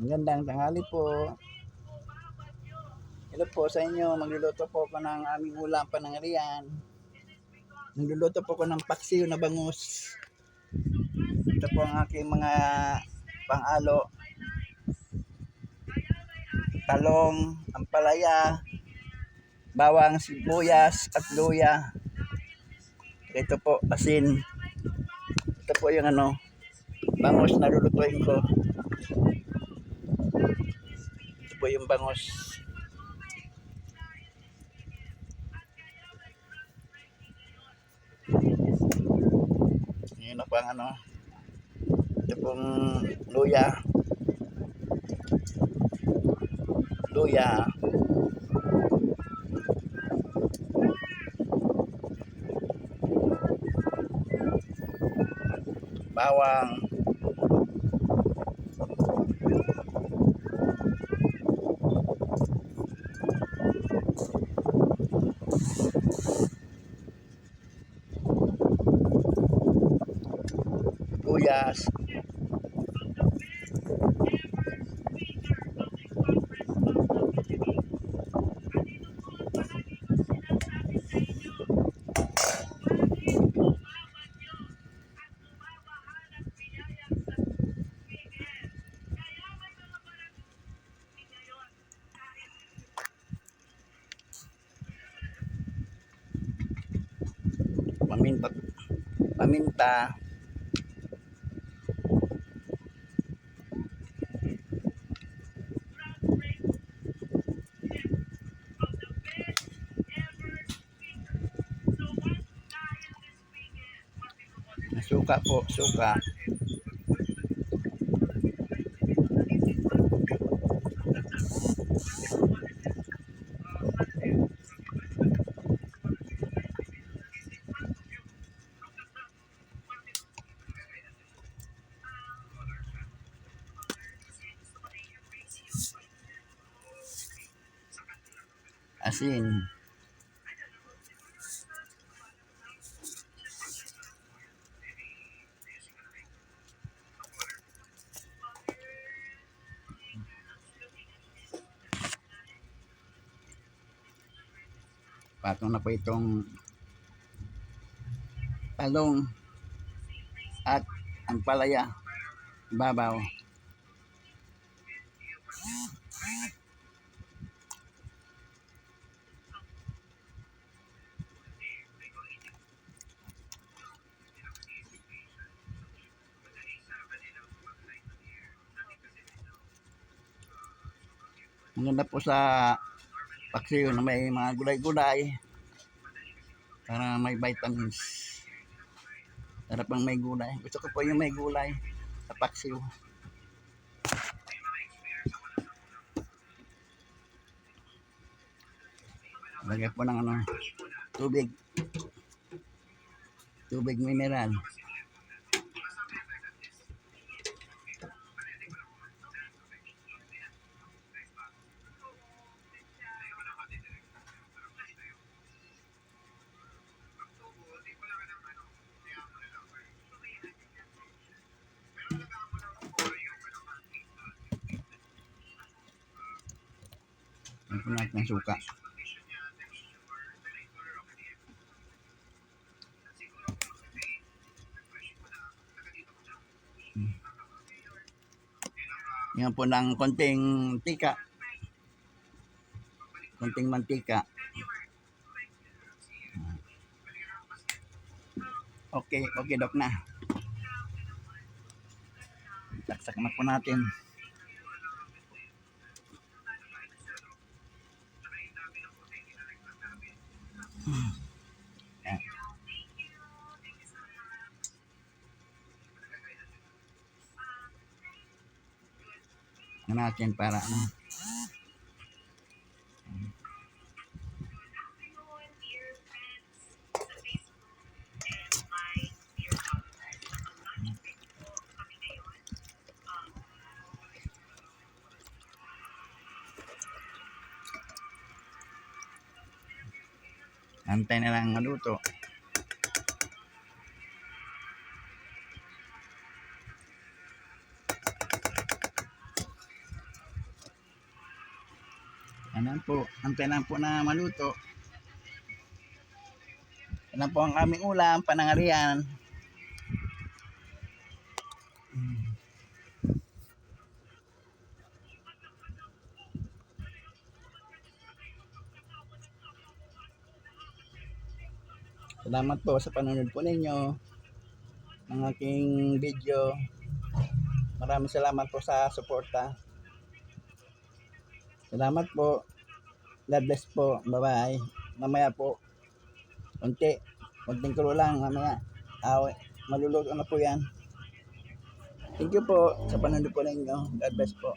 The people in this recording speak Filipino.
Magandang tanghali po. Hello po sa inyo. Magluluto po ako ng aming ulam panangarian. Nagluluto po ako ng paksiw na bangus. Ito po ang aking mga pang-alo. Talong, ampalaya, bawang, sibuyas, at luya. Ito po, asin. Ito po yung ano, bangus na lulutuin ko. Ito po yung bangos. Ngayon na po ang ano. Ito pong luya. Luya. Bawang. Luyas. Paminta. Paminta. Suka po, suka. Asin. Patong na po itong talong at ang palaya babaw. Ang ganda po sa paksiyo na may mga gulay-gulay para may vitamins. Sarap ang may gulay. Gusto ko po yung may gulay sa paksiyo. Lagyan po ng ano, tubig. Tubig mineral. Po natin ng suka. Yan po ng konting tika. Konting mantika. Okay, okay dok na. Saksak na po natin. Yan. Yan natin para ano. Antay na lang maluto. Ayan po, antay lang po na maluto. Ayan po ang aming ulam, panangarian. Salamat po sa panonood po ninyo ng aking video. Maraming salamat po sa suporta. Salamat po. God bless po. Bye-bye. Mamaya po. Unti. Kunting kulo lang. Mamaya. Awe. Maluluto na po yan. Thank you po sa panonood po ninyo. God bless po.